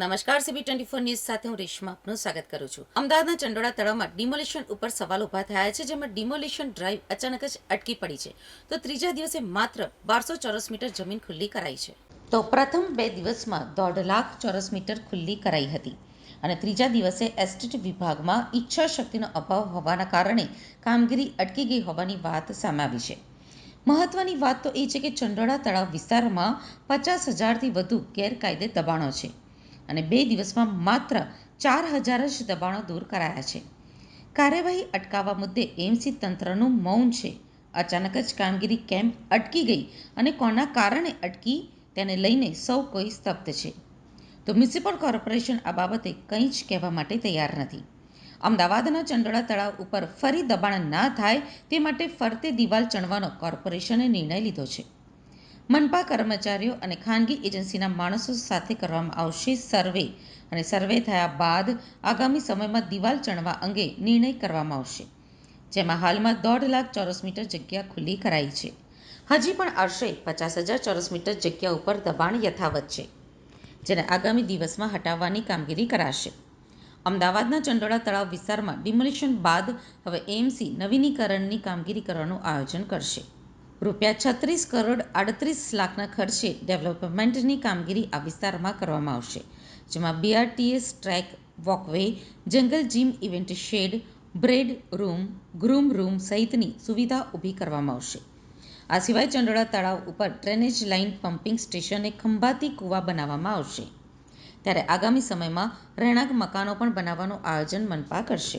નમસ્કાર CB twenty four news સાથે હું રેશમા આપનું સ્વાગત કરું છું. અમદાવાદના ચંડોળા તળાવમાં ડિમોલિશન ઉપર સવાલ ઊભા થયા છે, જેમાં ડિમોલિશન ડ્રાઈવ અચાનક જ અટકી પડી છે. તો ત્રીજા દિવસે માત્ર બારસો ચોરસ મીટર જમીન ખુલ્લી કરાઈ છે. તો પ્રથમ બે દિવસમાં દોઢ લાખ ચોરસ મીટર ખુલ્લી કરાઈ હતી અને ત્રીજા દિવસે એસ્ટેટ વિભાગમાં ઈચ્છા શક્તિનો અભાવ હોવાના કારણે કામગીરી અટકી ગઈ હોવાની વાત સામે આવી છે. મહત્વની વાત તો એ છે કે ચંડોળા તળાવ વિસ્તારમાં પચાસ હજારથી વધુ ગેરકાયદે દબાણો છે. અને બે દિવસમાં માત્ર ચાર હજાર જ દબાણો દૂર કરાયા છે. કાર્યવાહી અટકાવવા મુદ્દે એમસી તંત્રનું મૌન છે. અચાનક જ કામગીરી કેમ અટકી ગઈ અને કોના કારણે અટકી તેને લઈને સૌ કોઈ સ્તબ્ધ છે. તો મ્યુનિસિપલ કોર્પોરેશન આ બાબતે કંઈ જ કહેવા માટે તૈયાર નથી. અમદાવાદના ચંડોળા તળાવ ઉપર ફરી દબાણ ના થાય તે માટે ફરતે દિવાલ ચણવાનો કોર્પોરેશને નિર્ણય લીધો છે. મનપા કર્મચારીઓ અને ખાનગી એજન્સીના માણસો સાથે કરવામાં આવશે સર્વે અને સર્વે થયા બાદ આગામી સમયમાં દિવાલ ચણવા અંગે નિર્ણય કરવામાં આવશે. જેમાં હાલમાં દોઢ લાખ ચોરસ મીટર જગ્યા ખુલ્લી કરાઈ છે. હજી પણ આશરે પચાસ હજાર ચોરસ મીટર જગ્યા ઉપર દબાણ યથાવત છે, જેને આગામી દિવસમાં હટાવવાની કામગીરી કરાશે. અમદાવાદના ચંડોળા તળાવ વિસ્તારમાં ડિમોલિશન બાદ હવે એમસી નવીનીકરણની કામગીરી કરવાનું આયોજન કરશે. રૂપિયા છત્રીસ કરોડ આડત્રીસ લાખના ખર્ચે ડેવલપમેન્ટની કામગીરી આ વિસ્તારમાં કરવામાં આવશે, જેમાં BRTS track walkway jungle gym event shed bread room groom room સહિતની સુવિધા ઊભી કરવામાં આવશે. આ સિવાય ચંડોળા તળાવ ઉપર ડ્રેનેજ લાઇન પમ્પિંગ સ્ટેશને ખંભાતી કૂવા બનાવવામાં આવશે. ત્યારે આગામી સમયમાં રહેણાંક મકાનો પણ બનાવવાનું આયોજન મનપા કરશે.